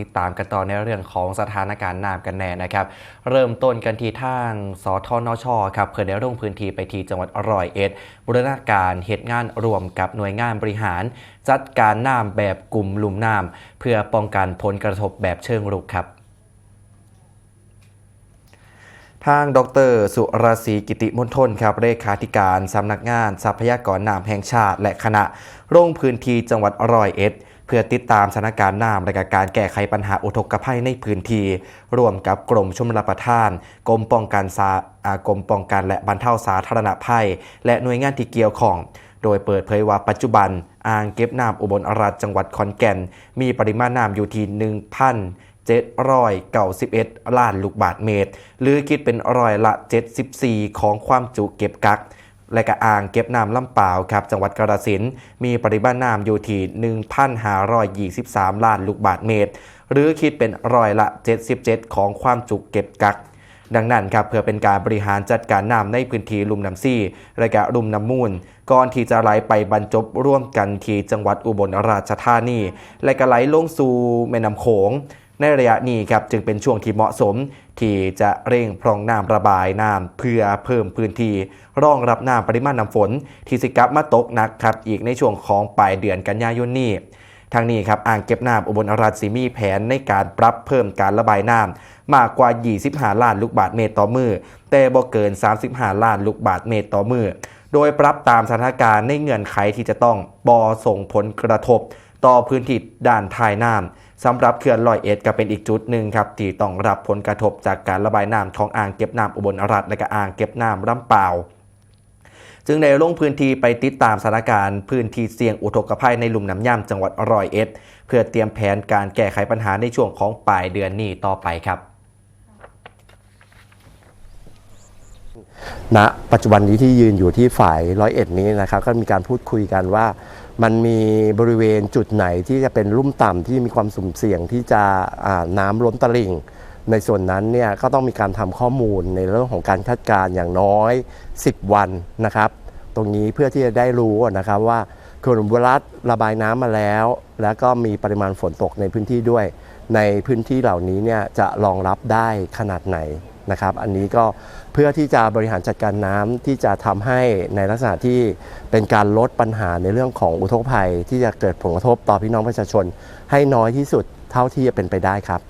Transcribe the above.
ติดตามกันต่อในเรื่องของสถานการณ์น้ำกันแน่นะครับ เริ่มต้นกันที่ทางสทนชครับเพื่อได้ลงพื้นที่ไปที่จังหวัดร้อยเอ็ดบูรณาการเหตุงานรวมกับหน่วยงานบริหาร จัดการน้ำแบบกลุ่มลุ่มน้ำเพื่อป้องกันผลกระทบแบบเชิงรุกครับ ทางดร สุรศรีกิติมณฑลครับเลขาธิการสำนักงานทรัพยากรน้ำแห่งชาติ และคณะลงพื้นที่จังหวัดร้อยเอ็ด เพื่อติดตามสถานการณ์น้ำและการแก้ไขปัญหาอุทกภัยในพื้นที่ร่วมกับกรมชลประทานกรมป้องกันสาอ่ากรมป้องกันและบรรเทาสาธารณภัย และหน่วยงานที่เกี่ยวข้องโดยเปิดเผยว่าปัจจุบันอ่างเก็บน้ำอุบลราชจังหวัดขอนแก่น มีปริมาณน้ำอยู่ที่ 791 ล้านลูกบาศก์เมตร หรือคิดเป็นร้อยละ 74 ของความจุเก็บกัก และก็อ่างเก็บน้ำลำเปล่าวครับ จังหวัดกระสินมีปริมาณน้ำอยู่ที่ 1,523 ล้านลูกบาศก์เมตร หรือคิดเป็นร้อยละ 77 ของความจุเก็บกักดังนั้นครับเพื่อเป็นการบริหารจัดการน้ำในพื้นที่ลุ่มน้ำซี่และก็ลุ่มน้ำมูล ก่อนที่จะไหลไปบรรจบร่วมกันที่จังหวัดอุบลราชธานี และก็ไหลลงสู่แม่น้ำโขง ในระยะนี้ครับจึงเป็นช่วงที่เหมาะสม ที่จะเร่งพร่องน้ำระบายน้ำเพื่อเพิ่มพื้นที่รองรับน้ำปริมาณน้ำฝน ที่สิกับมาตกหนักครับอีกในช่วงของปลายเดือนกันยายนนี้ทางนี้ครับอ่างเก็บน้ำอุบลราชสีมีแผนในการปรับเพิ่มการระบายน้ำมากกว่า 25 ล้านลูกบาศก์เมตรต่อมือ แต่บ่เกิน 35 ล้านลูกบาศก์เมตรต่อมือ โดยปรับตามสถานการณ์ในเงื่อนไขที่จะต้องบอส่งผลกระทบ ต่อพื้นที่ด้านทายน้ำสำหรับเขื่อนลอยเอ็ดก็เป็นอีกจุดหนึ่งครับที่ต้องรับผลกระทบจากการระบายน้ำของอ่างเก็บน้ำอุบลราชและก็อ่างเก็บน้ำลำเปล่าวจึงได้ลงพื้นที่ไปติดตามสถานการณ์พื้นที่เสี่ยงอุทกภัยในลุ่มน้ำย่ำจังหวัดร้อยเอ็ด เพื่อเตรียมแผนการแก้ไขปัญหาในช่วงของปลายเดือนนี้ต่อไปครับณปัจจุบันนี้ที่ยืนอยู่ที่ฝ่ายร้อยเอ็ดนี้นะครับก็มีการพูดคุยกันว่า มันมีบริเวณจุดไหนที่จะเป็นลุ่มต่ำที่มีความสุ่มเสี่ยงที่จะน้ำล้นตลิ่ง ในส่วนนั้นเนี่ยก็ต้องมีการทำข้อมูลในเรื่องของการคาดการณ์อย่างน้อย 10 วันนะครับ ตรงนี้เพื่อที่จะได้รู้นะครับว่าเขื่อนอุบลรัฐระบายน้ำมาแล้ว แล้วก็มีปริมาณฝนตกในพื้นที่ด้วย ในพื้นที่เหล่านี้เนี่ยจะรองรับได้ขนาดไหน นะครับ อันนี้ก็เพื่อที่จะบริหารจัดการน้ำที่จะทำให้ในลักษณะที่เป็นการลดปัญหาในเรื่องของอุทกภัย ที่จะเกิดผลกระทบต่อพี่น้องประชาชน ให้น้อยที่สุดเท่าที่จะเป็นไปได้ครับ